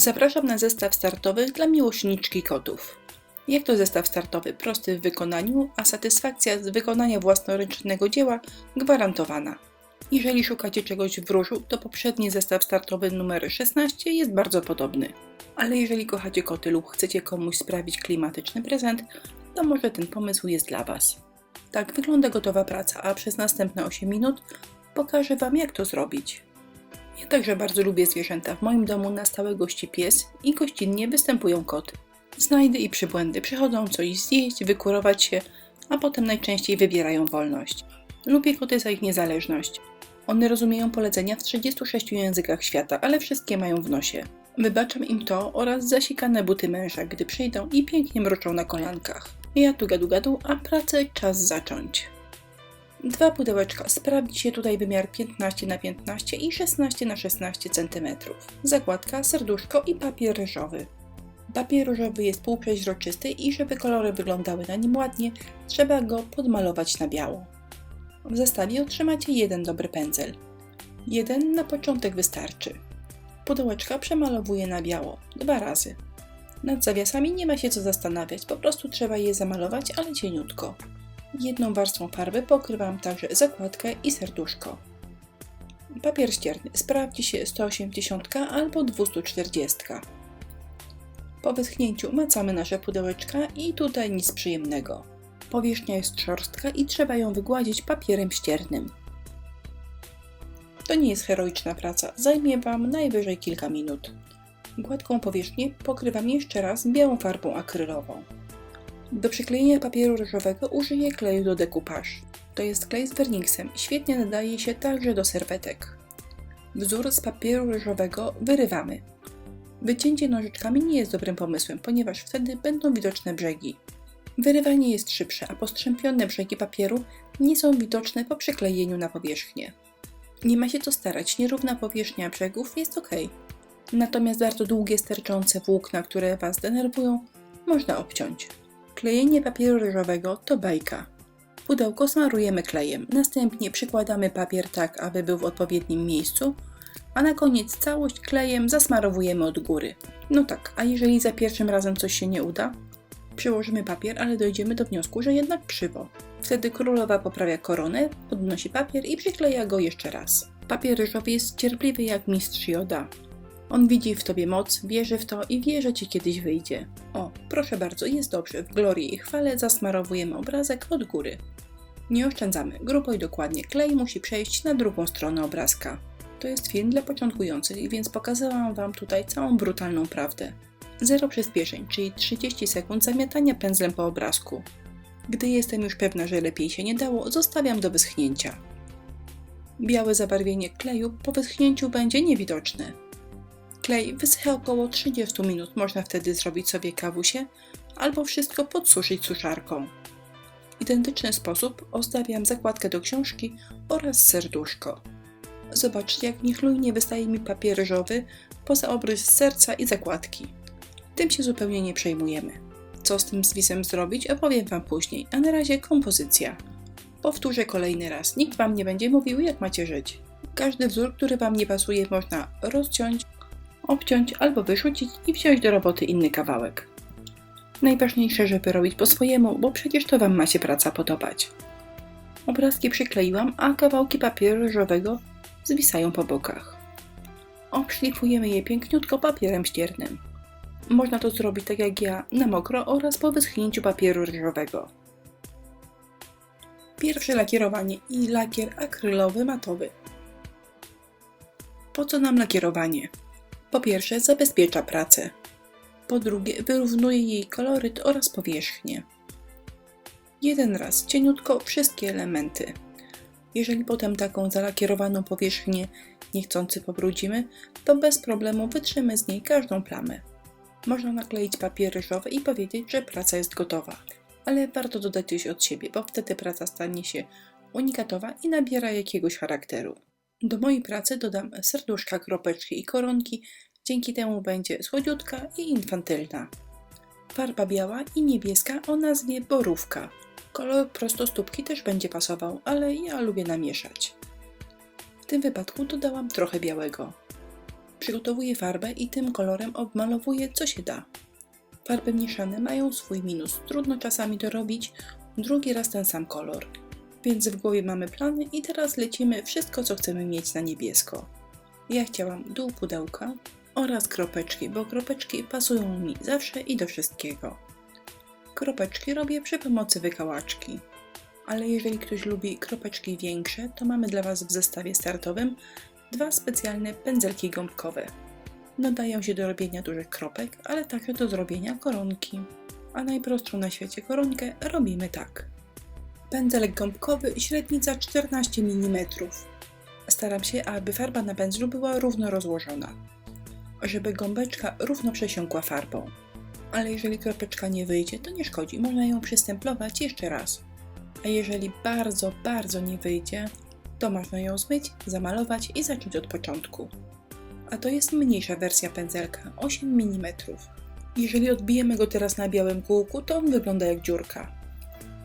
Zapraszam na zestaw startowy dla miłośniczki kotów. Jak to zestaw startowy? Prosty w wykonaniu, a satysfakcja z wykonania własnoręcznego dzieła gwarantowana. Jeżeli szukacie czegoś w różu, to poprzedni zestaw startowy numer 16 jest bardzo podobny. Ale jeżeli kochacie koty lub chcecie komuś sprawić klimatyczny prezent, to może ten pomysł jest dla Was. Tak wygląda gotowa praca, a przez następne 8 minut pokażę Wam jak to zrobić. Ja także bardzo lubię zwierzęta. W moim domu na stałe gości pies i gościnnie występują koty. Znajdy i przybłędy przychodzą coś zjeść, wykurować się, a potem najczęściej wybierają wolność. Lubię koty za ich niezależność. One rozumieją polecenia w 36 językach świata, ale wszystkie mają w nosie. Wybaczam im to oraz zasikane buty męża, gdy przyjdą i pięknie mruczą na kolankach. Ja tu gadu gadu, a pracę czas zacząć. Dwa pudełeczka. Sprawdzi się tutaj wymiar 15 na 15 i 16 na 16 cm. Zakładka, serduszko i papier ryżowy. Papier różowy jest półprzeźroczysty i żeby kolory wyglądały na nim ładnie, trzeba go podmalować na biało. W zestawie otrzymacie jeden dobry pędzel. Jeden na początek wystarczy. Pudełeczka przemalowuję na biało, dwa razy. Nad zawiasami nie ma się co zastanawiać, po prostu trzeba je zamalować, ale cieniutko. Jedną warstwą farby pokrywam także zakładkę i serduszko. Papier ścierny sprawdzi się 180 albo 240. Po wyschnięciu macamy nasze pudełeczka i tutaj nic przyjemnego. Powierzchnia jest szorstka i trzeba ją wygładzić papierem ściernym. To nie jest heroiczna praca, zajmie Wam najwyżej kilka minut. Gładką powierzchnię pokrywam jeszcze raz białą farbą akrylową. Do przyklejenia papieru ryżowego użyję kleju do dekupaż. To jest klej z werniksem, świetnie nadaje się także do serwetek. Wzór z papieru ryżowego wyrywamy. Wycięcie nożyczkami nie jest dobrym pomysłem, ponieważ wtedy będą widoczne brzegi. Wyrywanie jest szybsze, a postrzępione brzegi papieru nie są widoczne po przyklejeniu na powierzchnię. Nie ma się co starać, nierówna powierzchnia brzegów jest ok. Natomiast bardzo długie, sterczące włókna, które Was denerwują, można obciąć. Klejenie papieru ryżowego to bajka. Pudełko smarujemy klejem, następnie przykładamy papier tak, aby był w odpowiednim miejscu, a na koniec całość klejem zasmarowujemy od góry. No tak, a jeżeli za pierwszym razem coś się nie uda? Przyłożymy papier, ale dojdziemy do wniosku, że jednak krzywo. Wtedy królowa poprawia koronę, podnosi papier i przykleja go jeszcze raz. Papier ryżowy jest cierpliwy jak mistrz joda. On widzi w tobie moc, wierzy w to i wie, że ci kiedyś wyjdzie. O, proszę bardzo, jest dobrze. W glorii i chwale zasmarowujemy obrazek od góry. Nie oszczędzamy. Grubo i dokładnie. Klej musi przejść na drugą stronę obrazka. To jest film dla początkujących, więc pokazałam Wam tutaj całą brutalną prawdę. Zero przyspieszeń, czyli 30 sekund zamiatania pędzlem po obrazku. Gdy jestem już pewna, że lepiej się nie dało, zostawiam do wyschnięcia. Białe zabarwienie kleju po wyschnięciu będzie niewidoczne. Klej wysycha około 30 minut, można wtedy zrobić sobie kawusie albo wszystko podsuszyć suszarką. W identyczny sposób ozdabiam zakładkę do książki oraz serduszko. Zobaczcie, jak niechlujnie wystaje mi papier ryżowy poza obrys serca i zakładki. Tym się zupełnie nie przejmujemy. Co z tym zwisem zrobić, opowiem Wam później, a na razie kompozycja. Powtórzę kolejny raz, nikt Wam nie będzie mówił, jak macie żyć. Każdy wzór, który Wam nie pasuje, można rozciąć, obciąć albo wyrzucić i wziąć do roboty inny kawałek. Najważniejsze, żeby robić po swojemu, bo przecież to Wam ma się praca podobać. Obrazki przykleiłam, a kawałki papieru ryżowego zwisają po bokach. Obszlifujemy je piękniutko papierem ściernym. Można to zrobić tak jak ja, na mokro oraz po wyschnięciu papieru ryżowego. Pierwsze lakierowanie i lakier akrylowy matowy. Po co nam lakierowanie? Po pierwsze, zabezpiecza pracę. Po drugie, wyrównuje jej koloryt oraz powierzchnię. Jeden raz, cieniutko wszystkie elementy. Jeżeli potem taką zalakierowaną powierzchnię niechcący pobrudzimy, to bez problemu wytrzymy z niej każdą plamę. Można nakleić papier ryżowy i powiedzieć, że praca jest gotowa. Ale warto dodać coś od siebie, bo wtedy praca stanie się unikatowa i nabiera jakiegoś charakteru. Do mojej pracy dodam serduszka, kropeczki i koronki, dzięki temu będzie słodziutka i infantylna. Farba biała i niebieska o nazwie borówka. Kolor prostostópki też będzie pasował, ale ja lubię namieszać. W tym wypadku dodałam trochę białego. Przygotowuję farbę i tym kolorem obmalowuję co się da. Farby mieszane mają swój minus, trudno czasami dorobić drugi raz ten sam kolor. Więc w głowie mamy plany i teraz lecimy wszystko co chcemy mieć na niebiesko. Ja chciałam dół pudełka oraz kropeczki, bo kropeczki pasują mi zawsze i do wszystkiego. Kropeczki robię przy pomocy wykałaczki. Ale jeżeli ktoś lubi kropeczki większe, to mamy dla Was w zestawie startowym dwa specjalne pędzelki gąbkowe. Nadają się do robienia dużych kropek, ale także do zrobienia koronki. A najprostszą na świecie koronkę robimy tak. Pędzelek gąbkowy średnica 14 mm. Staram się, aby farba na pędzlu była równo rozłożona, żeby gąbeczka równo przesiąkła farbą. Ale jeżeli kropeczka nie wyjdzie, to nie szkodzi, można ją przystemplować jeszcze raz. A jeżeli bardzo, bardzo nie wyjdzie, to można ją zmyć, zamalować i zacząć od początku. A to jest mniejsza wersja pędzelka, 8 mm. Jeżeli odbijemy go teraz na białym kółku, to on wygląda jak dziurka.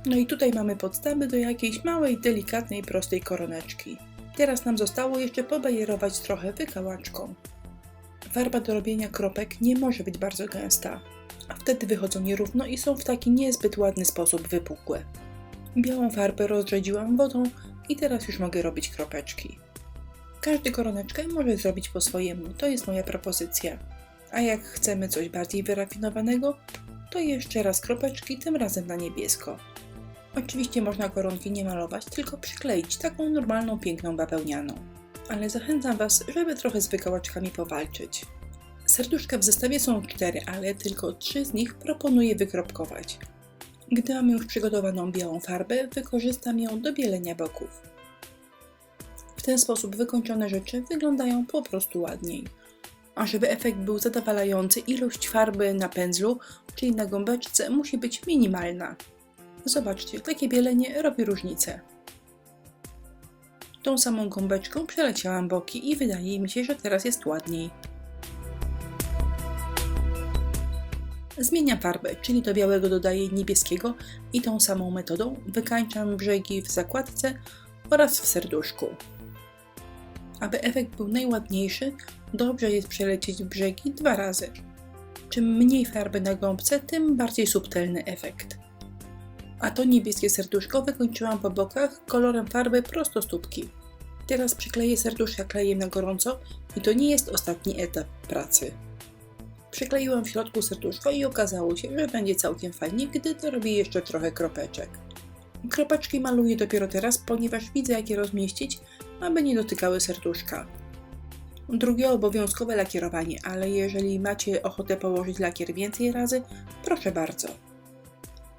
No i tutaj mamy podstawy do jakiejś małej, delikatnej, prostej koroneczki. Teraz nam zostało jeszcze pobajerować trochę wykałaczką. Farba do robienia kropek nie może być bardzo gęsta, a wtedy wychodzą nierówno i są w taki niezbyt ładny sposób wypukłe. Białą farbę rozrzedziłam wodą i teraz już mogę robić kropeczki. Każdy koroneczkę może zrobić po swojemu, to jest moja propozycja. A jak chcemy coś bardziej wyrafinowanego, to jeszcze raz kropeczki, tym razem na niebiesko. Oczywiście można koronki nie malować, tylko przykleić taką normalną, piękną bawełnianą. Ale zachęcam Was, żeby trochę z wykałaczkami powalczyć. Serduszka w zestawie są cztery, ale tylko trzy z nich proponuję wykropkować. Gdy mam już przygotowaną białą farbę, wykorzystam ją do bielenia boków. W ten sposób wykończone rzeczy wyglądają po prostu ładniej. A żeby efekt był zadowalający, ilość farby na pędzlu, czyli na gąbeczce, musi być minimalna. Zobaczcie, takie bielenie robi różnicę. Tą samą gąbeczką przeleciałam boki i wydaje mi się, że teraz jest ładniej. Zmieniam farbę, czyli do białego dodaję niebieskiego i tą samą metodą wykańczam brzegi w zakładce oraz w serduszku. Aby efekt był najładniejszy, dobrze jest przelecieć brzegi dwa razy. Czym mniej farby na gąbce, tym bardziej subtelny efekt. A to niebieskie serduszko wykończyłam po bokach kolorem farby prostostópki. Teraz przykleję serduszka klejem na gorąco i to nie jest ostatni etap pracy. Przykleiłam w środku serduszko i okazało się, że będzie całkiem fajnie, gdy dorobię jeszcze trochę kropeczek. Kropeczki maluję dopiero teraz, ponieważ widzę jak je rozmieścić, aby nie dotykały serduszka. Drugie obowiązkowe lakierowanie, ale jeżeli macie ochotę położyć lakier więcej razy, proszę bardzo.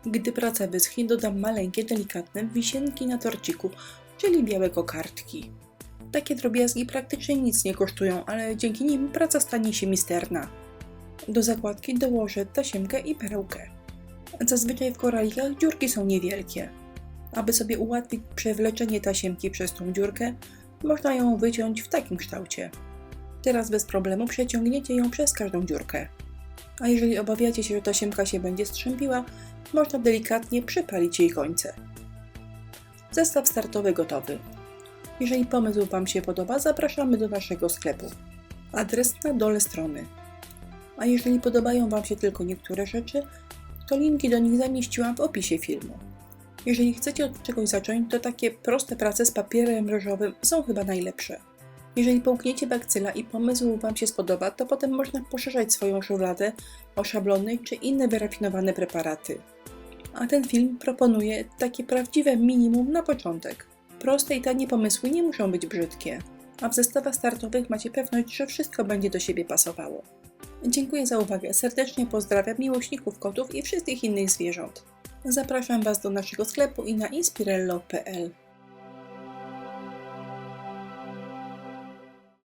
Gdy praca wyschnie, dodam maleńkie, delikatne wisienki na torciku, czyli białe kokardki. Takie drobiazgi praktycznie nic nie kosztują, ale dzięki nim praca stanie się misterna. Do zakładki dołożę tasiemkę i perełkę. Zazwyczaj w koralikach dziurki są niewielkie. Aby sobie ułatwić przewleczenie tasiemki przez tą dziurkę, można ją wyciąć w takim kształcie. Teraz bez problemu przeciągniecie ją przez każdą dziurkę. A jeżeli obawiacie się, że tasiemka się będzie strzępiła, można delikatnie przypalić jej końce. Zestaw startowy gotowy. Jeżeli pomysł Wam się podoba, zapraszamy do naszego sklepu. Adres na dole strony. A jeżeli podobają Wam się tylko niektóre rzeczy, to linki do nich zamieściłam w opisie filmu. Jeżeli chcecie od czegoś zacząć, to takie proste prace z papierem ryżowym są chyba najlepsze. Jeżeli połkniecie bakcyla i pomysł Wam się spodoba, to potem można poszerzać swoją szufladę o szablony czy inne wyrafinowane preparaty. A ten film proponuje takie prawdziwe minimum na początek. Proste i tanie pomysły nie muszą być brzydkie, a w zestawach startowych macie pewność, że wszystko będzie do siebie pasowało. Dziękuję za uwagę. Serdecznie pozdrawiam miłośników kotów i wszystkich innych zwierząt. Zapraszam Was do naszego sklepu i na inspirello.pl.